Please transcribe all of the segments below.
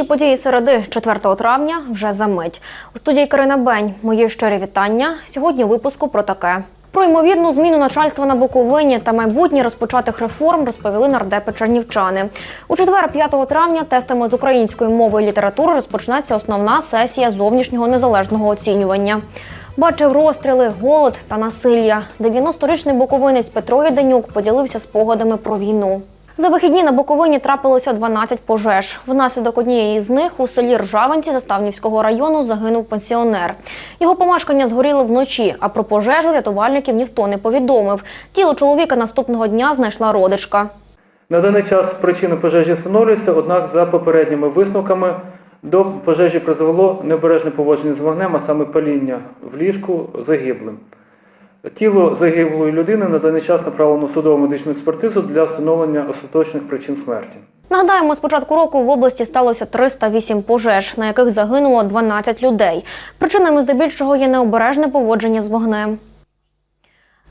Найголовніші події середи 4 травня вже за мить. У студії Карина Бень. Мої щирі вітання. Сьогодні випуску про таке. Про ймовірну зміну начальства на Буковині та майбутнє розпочатих реформ розповіли нардепи чернівчани. У четвер, 5 травня, тестами з української мови і літератури розпочнеться основна сесія зовнішнього незалежного оцінювання. Бачив розстріли, голод та насилля. 90-річний буковинець Петро Єденюк поділився спогадами про війну. За вихідні на Буковині трапилося 12 пожеж. Внаслідок однієї з них у селі Ржавинці Заставнівського району загинув пенсіонер. Його помешкання згоріло вночі, а про пожежу рятувальників ніхто не повідомив. Тіло чоловіка наступного дня знайшла родичка. На даний час причини пожежі встановлюються, однак за попередніми висновками до пожежі призвело необережне поводження з вогнем, а саме паління в ліжку загиблим. Тіло загиблої людини на даний час направлено в судово медичну експертизу для встановлення остаточних причин смерті. Нагадаємо, з початку року в області сталося 308 пожеж, на яких загинуло 12 людей. Причинами здебільшого є необережне поводження з вогнем.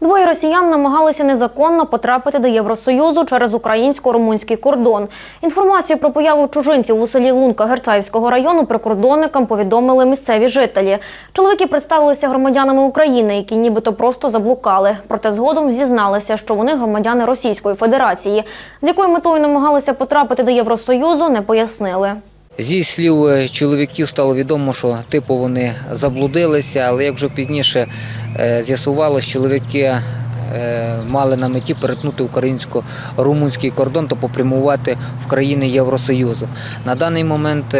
Двоє росіян намагалися незаконно потрапити до Євросоюзу через українсько-румунський кордон. Інформацію про появу чужинців у селі Лунка Герцаївського району прикордонникам повідомили місцеві жителі. Чоловіки представилися громадянами України, які нібито просто заблукали. Проте згодом зізналися, що вони громадяни Російської Федерації. З якою метою намагалися потрапити до Євросоюзу, не пояснили. Зі слів е, чоловіків стало відомо, що типу вони заблудилися, але як вже пізніше е, з'ясувалось, чоловіки е, мали на меті перетнути українсько-румунський кордон та попрямувати в країни Євросоюзу. На даний момент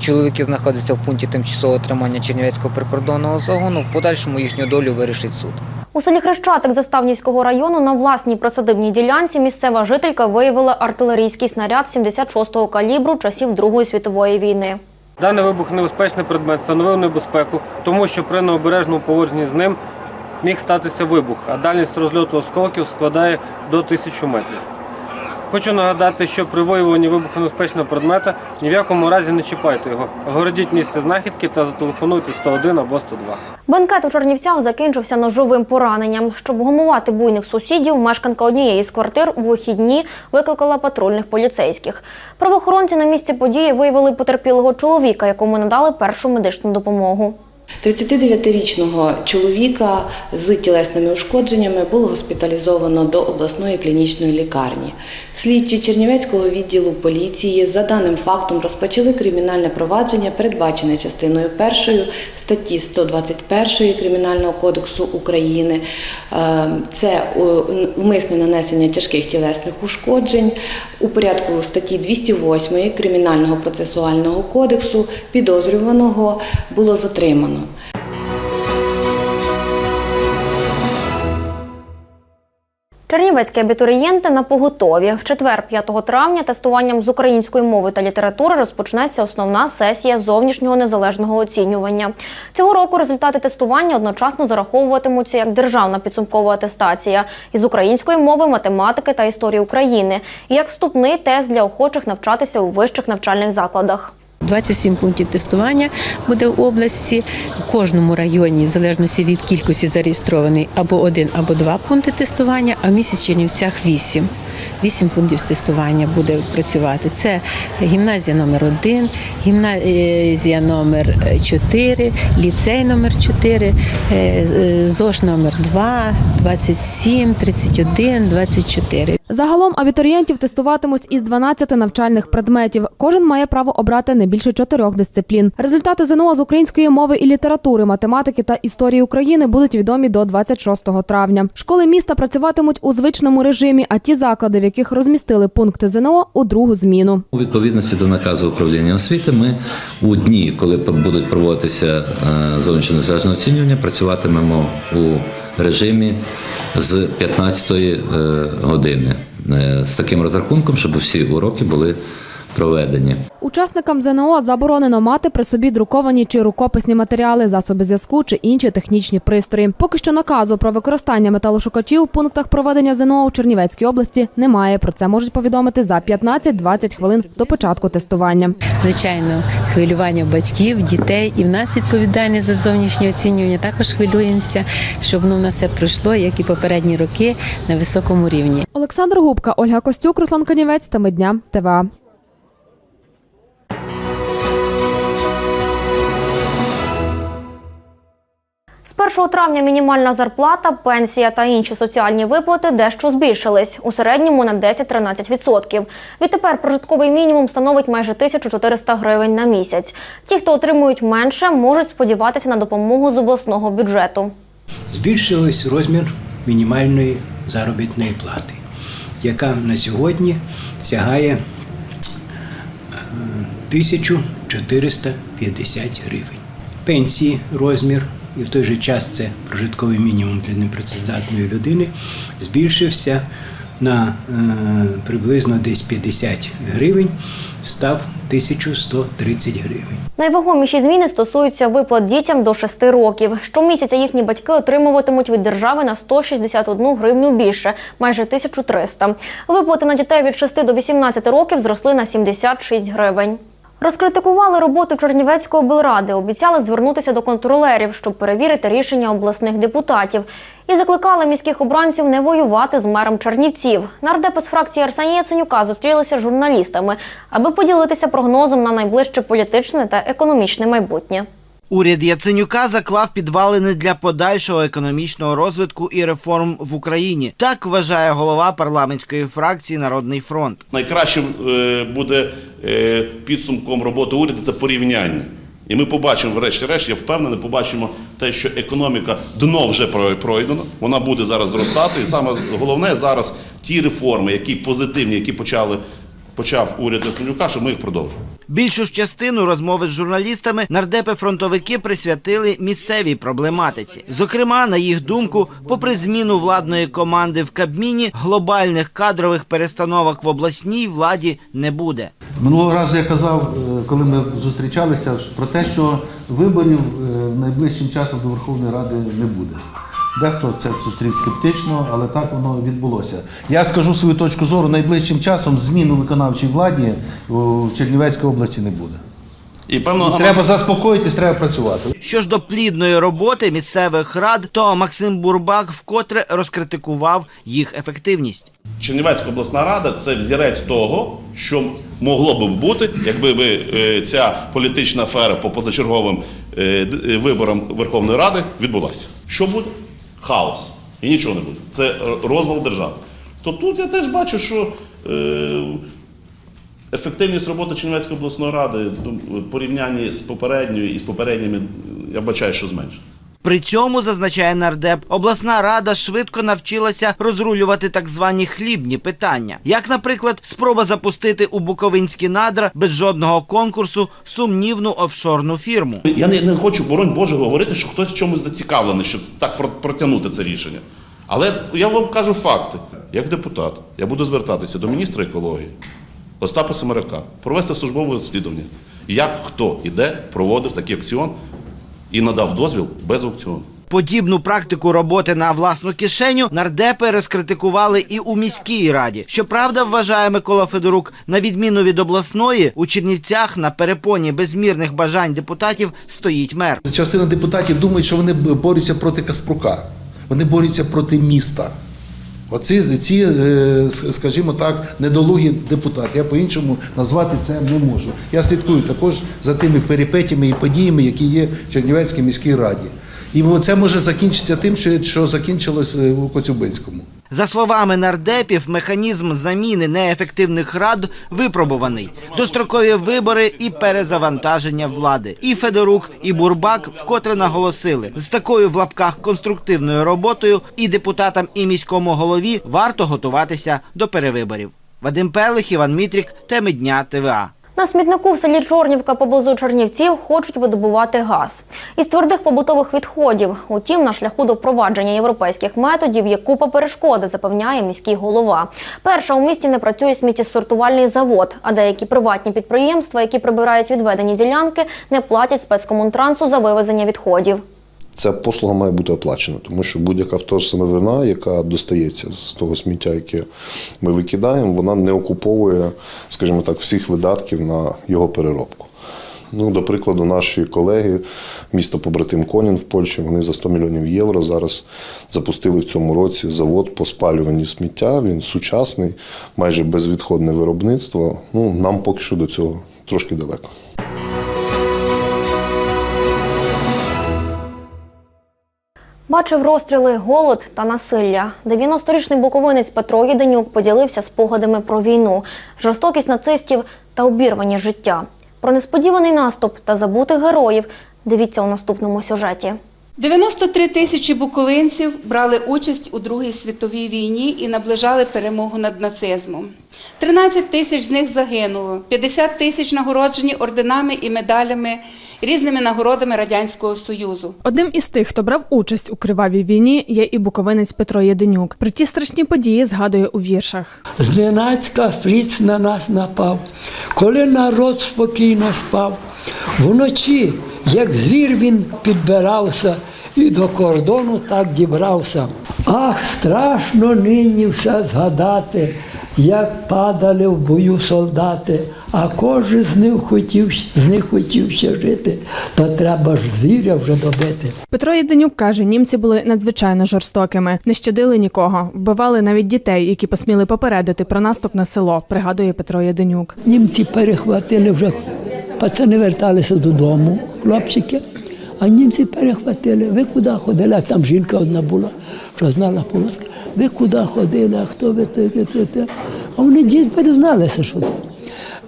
чоловіки знаходяться в пункті тимчасового тримання Чернівецького прикордонного загону. В подальшому їхню долю вирішить суд. У селі Хрещатик Заставнівського району на власній присадибній ділянці місцева жителька виявила артилерійський снаряд 76-го калібру часів Другої світової війни. Даний вибух небезпечний предмет становив небезпеку, тому що при необережному поводженні з ним міг статися вибух, а дальність розльоту осколків складає до тисячу метрів. Хочу нагадати, що при виявленні вибухонебезпечного предмета ні в якому разі не чіпайте його. Огородіть місце знахідки та зателефонуйте 101 або 102. Бенкет у Чернівцях закінчився ножовим пораненням. Щоб гумувати буйних сусідів, мешканка однієї з квартир у вихідні викликала патрульних поліцейських. Правоохоронці на місці події виявили потерпілого чоловіка, якому надали першу медичну допомогу. 39-річного чоловіка з тілесними ушкодженнями було госпіталізовано до обласної клінічної лікарні. Слідчі Чернівецького відділу поліції за даним фактом розпочали кримінальне провадження, передбачене частиною 1 статті 121 Кримінального кодексу України. Е, Це е, вмисне нанесення тяжких тілесних ушкоджень у порядку статті 208 Кримінального процесуального кодексу підозрюваного було затримано. Чернівецькі абітурієнти на поготові. В четвер, 5 травня, тестуванням з української мови та літератури розпочнеться основна сесія зовнішнього незалежного оцінювання. Цього року результати тестування одночасно зараховуватимуться як державна підсумкова атестація із української мови, математики та історії України, і як вступний тест для охочих навчатися у вищих навчальних закладах. 27 пунктів тестування буде в області. В кожному районі, в залежності від кількості зареєстрований або один, або два пункти тестування, а в місті Чернівцях вісім. Вісім пунктів тестування буде працювати. Це гімназія номер 1 гімназія номер 4 ліцей номер 4 ЗОЖ номер 2 27, 31, 24. Загалом абітурієнтів тестуватимуть із 12 навчальних предметів. Кожен має право обрати не більше чотирьох дисциплін. Результати ЗНО з української мови і літератури, математики та історії України будуть відомі до 26 травня. Школи міста працюватимуть у звичному режимі, а ті заклади, в яких розмістили пункти ЗНО, у другу зміну. У відповідності до наказу управління освіти, ми у дні, коли будуть проводитися е, зовнішнє незалежне оцінювання, працюватимемо у режимі з 15-ї години е, з таким розрахунком, щоб всі уроки були проведені. Учасникам ЗНО заборонено мати при собі друковані чи рукописні матеріали, засоби зв'язку чи інші технічні пристрої. Поки що наказу про використання металошукачів у пунктах проведення ЗНО у Чернівецькій області немає. Про це можуть повідомити за 15-20 хвилин до початку тестування. Звичайно, хвилювання батьків, дітей, і в нас відповідальність за зовнішнє оцінювання. Також хвилюємося, щоб воно в нас все пройшло, як і попередні роки, на високому рівні. Олександр Губка, Ольга Костюк, Руслан Канівець, Теми дня, ТВА. 1 травня мінімальна зарплата, пенсія та інші соціальні виплати дещо збільшились у середньому на 10-13%. Відтепер прожитковий мінімум становить майже 1400 гривень на місяць. Ті, хто отримують менше, можуть сподіватися на допомогу з обласного бюджету. збільшилось розмір мінімальної заробітної плати, яка на сьогодні сягає е, 1450 гривень. Пенсії розмір, і в той же час це прожитковий мінімум для непрацездатної людини, збільшився на е, приблизно десь 50 гривень, став 1130 гривень. Найвагоміші зміни стосуються виплат дітям до 6 років. Щомісяця їхні батьки отримуватимуть від держави на 161 гривню більше, майже 1300. Виплати на дітей від 6 до 18 років зросли на 76 гривень. Розкритикували роботу Чернівецької облради, обіцяли звернутися до контролерів, щоб перевірити рішення обласних депутатів. І закликали міських обранців не воювати з мером Чернівців. Нардепи з фракції Арсенія Ценюка зустрілися з журналістами, аби поділитися прогнозом на найближче політичне та економічне майбутнє. Уряд Яценюка заклав підвалини для подальшого економічного розвитку і реформ в Україні. Так вважає голова парламентської фракції Народний фронт. Найкращим е, буде е, підсумком роботи уряду це порівняння. І ми побачимо, врешті-решт, я впевнений, побачимо те, що економіка дно вже про- пройдено, вона буде зараз зростати. І саме головне зараз ті реформи, які позитивні, які почали, почав уряд Яценюка, щоб ми їх продовжували. Більшу ж частину розмови з журналістами нардепи-фронтовики присвятили місцевій проблематиці. Зокрема, на їх думку, попри зміну владної команди в Кабміні, глобальних кадрових перестановок в обласній владі не буде. Минулого разу я казав, е, коли ми зустрічалися, про те, що виборів е, найближчим часом до Верховної Ради не буде. Дехто це зустрів скептично, але так воно відбулося. Я скажу свою точку зору, найближчим часом змін у виконавчій владі в Чернівецькій області не буде. І певно, Треба заспокоїтись, треба працювати. Що ж до плідної роботи місцевих рад, то Максим Бурбак вкотре розкритикував їх ефективність. Чернівецька обласна рада це взірець того, що могло би бути, якби би, е, ця політична афера по позачерговим е, е, виборам Верховної Ради відбулася. Що буде? Хаос. І нічого не буде. Це розвал держави. То тут я теж бачу, що е, ефективність роботи Чернівецької обласної ради ну, в порівнянні з попередньою і з попередніми, я бачаю, що зменшено. При цьому, зазначає нардеп, обласна рада швидко навчилася розрулювати так звані хлібні питання, як, наприклад, спроба запустити у буковинські надра без жодного конкурсу сумнівну офшорну фірму. Я не, не хочу, боронь Боже, говорити, що хтось чомусь зацікавлений, щоб так протягнути це рішення. Але я вам кажу факти. Як депутат, я буду звертатися до міністра екології, Остапа Семеряка, провести службове розслідування, як хто і де проводив такий акціон і надав дозвіл без аукціону. Подібну практику роботи на власну кишеню нардепи розкритикували і у міській раді. Щоправда, вважає Микола Федорук, на відміну від обласної, у Чернівцях на перепоні безмірних бажань депутатів стоїть мер. Частина депутатів думають, що вони борються проти Каспрука. Вони борються проти міста. Оці, ці, е, скажімо так, недолугі депутати. Я по-іншому назвати це не можу. Я слідкую також за тими перипетями і подіями, які є в Чернівецькій міській раді. І це може закінчитися тим, що, що закінчилось е, у Коцюбинському. За словами нардепів, механізм заміни неефективних рад випробуваний. Дострокові вибори і перезавантаження влади. І Федорук, і Бурбак вкотре наголосили, з такою в лапках конструктивною роботою і депутатам, і міському голові варто готуватися до перевиборів. Вадим Пелих, Іван Мітрік, теми дня ТВА. На смітнику в селі Чорнівка поблизу Чернівців хочуть видобувати газ із твердих побутових відходів. Утім, на шляху до впровадження європейських методів є купа перешкоди, запевняє міський голова. Перша у місті не працює сміттєсортувальний завод, а деякі приватні підприємства, які прибирають відведені ділянки, не платять спецкомунтрансу за вивезення відходів. Ця послуга має бути оплачена, тому що будь-яка вторсировина, яка достається з того сміття, яке ми викидаємо, вона не окуповує, скажімо так, всіх видатків на його переробку. Ну, до прикладу, наші колеги, місто побратим Конін в Польщі, вони за 100 мільйонів євро зараз запустили в цьому році завод по спалюванню сміття. Він сучасний, майже безвідходне виробництво. Ну, нам поки що до цього трошки далеко. Бачив розстріли, голод та насилля. 90-річний буковинець Петро Єденюк поділився спогадами про війну, жорстокість нацистів та обірвані життя. Про несподіваний наступ та забутих героїв дивіться у наступному сюжеті. 93 тисячі буковинців брали участь у Другій світовій війні і наближали перемогу над нацизмом. 13 тисяч з них загинуло, 50 тисяч нагороджені орденами і медалями, різними нагородами Радянського Союзу. Одним із тих, хто брав участь у кривавій війні, є і буковинець Петро Єденюк. Про ті страшні події згадує у віршах. Зненацька фріц на нас напав, коли народ спокійно спав. Вночі, як звір він підбирався, і до кордону так дібрався. Ах, страшно нині все згадати, як падали в бою солдати, а кожен з них хотів, з них хотів ще жити, то треба ж звіря вже добити. Петро Єденюк каже, німці були надзвичайно жорстокими, не щадили нікого, вбивали навіть дітей, які посміли попередити про наступ на село. Пригадує Петро Єденюк. Німці перехватили вже, пацани верталися додому, хлопчики, а німці перехватили. Ви куди ходили? А там жінка одна була, що знала по-русски. Ви куди ходили, а хто ви таке? А вони дід перезналися, що то.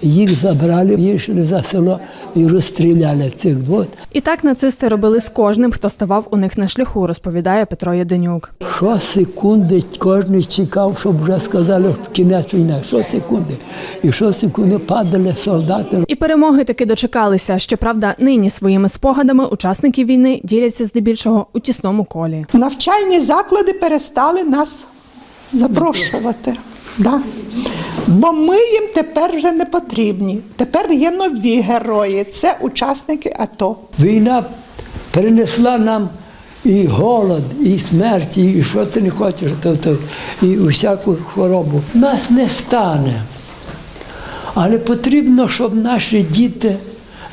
Їх забрали, їхали за село і розстріляли цих двох. І так нацисти робили з кожним, хто ставав у них на шляху, розповідає Петро Єденюк. Що секунди кожен чекав, щоб вже сказали кінець війни. Що секунди. І що секунди падали солдати. І перемоги таки дочекалися. Щоправда, нині своїми спогадами учасники війни діляться здебільшого у тісному колі. Навчальні заклади перестали нас запрошувати. Да. Бо ми їм тепер вже не потрібні. Тепер є нові герої. Це учасники АТО. Війна принесла нам і голод, і смерть, і що ти не хочеш, то, то, і всяку хворобу. Нас не стане. Але потрібно, щоб наші діти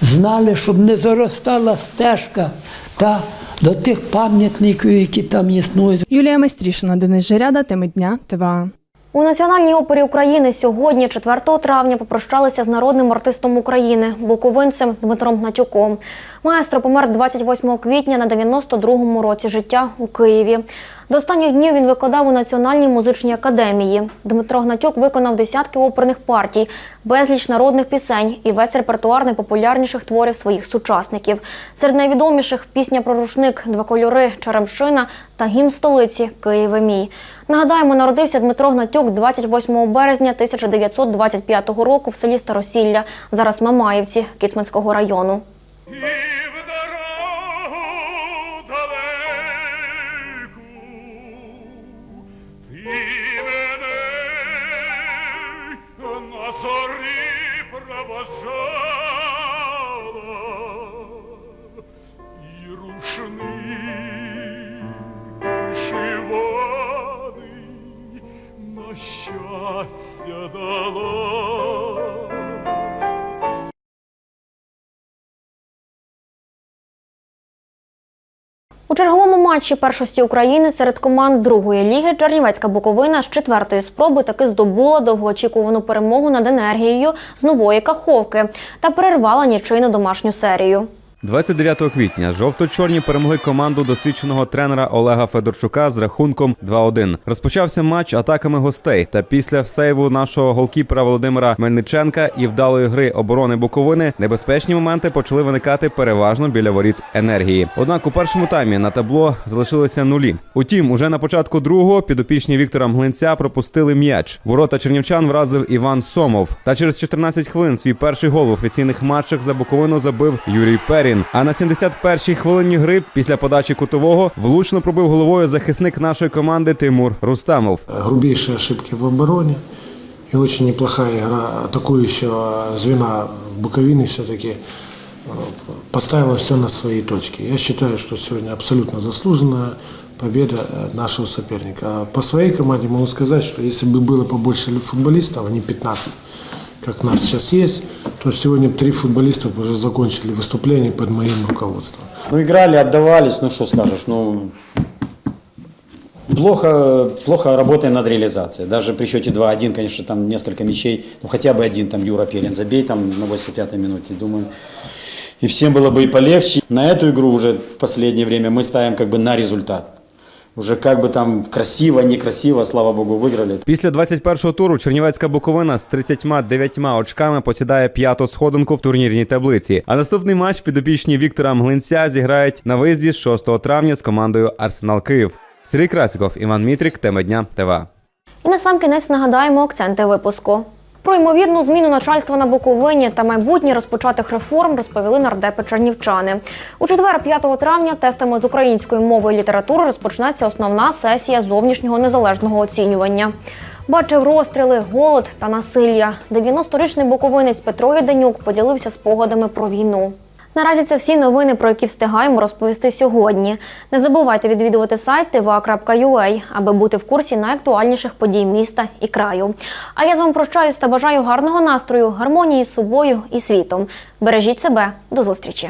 знали, щоб не заростала стежка та до тих пам'ятників, які там існують. Юлія Майстрішина, Денис Жеряда, теми дня, ТВА. У Національній опері України сьогодні, 4 травня, попрощалися з народним артистом України, буковинцем Дмитром Гнатюком. Маестро помер 28 квітня на 92-му році життя у Києві. До останніх днів він викладав у Національній музичній академії. Дмитро Гнатюк виконав десятки оперних партій, безліч народних пісень і весь репертуар найпопулярніших творів своїх сучасників. Серед найвідоміших пісня про рушник, два кольори, Черемшина та гімн столиці Києве мій. Нагадаємо, народився Дмитро Гнатюк 28 березня 1925 року в селі Старосілля, зараз Мамаївці Кіцманського району. Щастя дала. У черговому матчі першості України серед команд другої ліги Чернівецька Буковина з четвертої спроби таки здобула довгоочікувану перемогу над енергією з нової каховки та перервала нічийну домашню серію. 29 квітня жовто-чорні перемогли команду досвідченого тренера Олега Федорчука з рахунком 2-1. Розпочався матч атаками гостей. Та після сейву нашого голкіпера Володимира Мельниченка і вдалої гри оборони Буковини небезпечні моменти почали виникати переважно біля воріт енергії. Однак у першому таймі на табло залишилися нулі. Утім, уже на початку другого підопічні Віктора Мглинця пропустили м'яч. Ворота чернівчан вразив Іван Сомов. Та через 14 хвилин свій перший гол в офіційних матчах за Буковину забив Юрій Перін. А на 71-й хвилині гри після подачі кутового влучно пробив головою захисник нашої команди Тимур Рустамов. грубейшие ошибки в обороне и очень неплохая игра атакующего звена Буковины все-таки э, поставила все на свои точки. Я считаю, что сегодня абсолютно заслуженная победа э, нашего соперника. А по своей команде могу сказать, что если бы было побольше футболистов, а не 15, как нас сейчас есть, то сегодня три футболиста уже закончили выступление под моим руководством. Ну, играли, отдавались, ну, что скажешь, ну, плохо, плохо работаем над реализацией. Даже при счете 2-1, конечно, там несколько мячей, ну, хотя бы один, там, Юра Перин забей, там, на 85-й минуте, думаю, и всем было бы и полегче. На эту игру уже в последнее время мы ставим как бы на результат. Уже как бы там красиво, некрасиво, слава богу, выиграли. Після 21-го туру Чернівецька Буковина з 39 очками посідає п'яту сходинку в турнірній таблиці. А наступний матч підопічні Віктора Мглинця зіграють на виїзді з 6 травня з командою Арсенал Київ. Сергій Красіков, Іван Мітрік, тема дня ТВА. І на сам кінець нагадаємо акценти випуску. Про ймовірну зміну начальства на Буковині та майбутнє розпочатих реформ розповіли нардепи чернівчани. У четвер, 5 травня, тестами з української мови і літератури розпочнеться основна сесія зовнішнього незалежного оцінювання. Бачив розстріли, голод та насилля. 90-річний буковинець Петро Єденюк поділився спогадами про війну. Наразі це всі новини, про які встигаємо розповісти сьогодні. Не забувайте відвідувати сайт tva.ua, аби бути в курсі найактуальніших подій міста і краю. А я з вами прощаюсь та бажаю гарного настрою, гармонії з собою і світом. Бережіть себе, до зустрічі!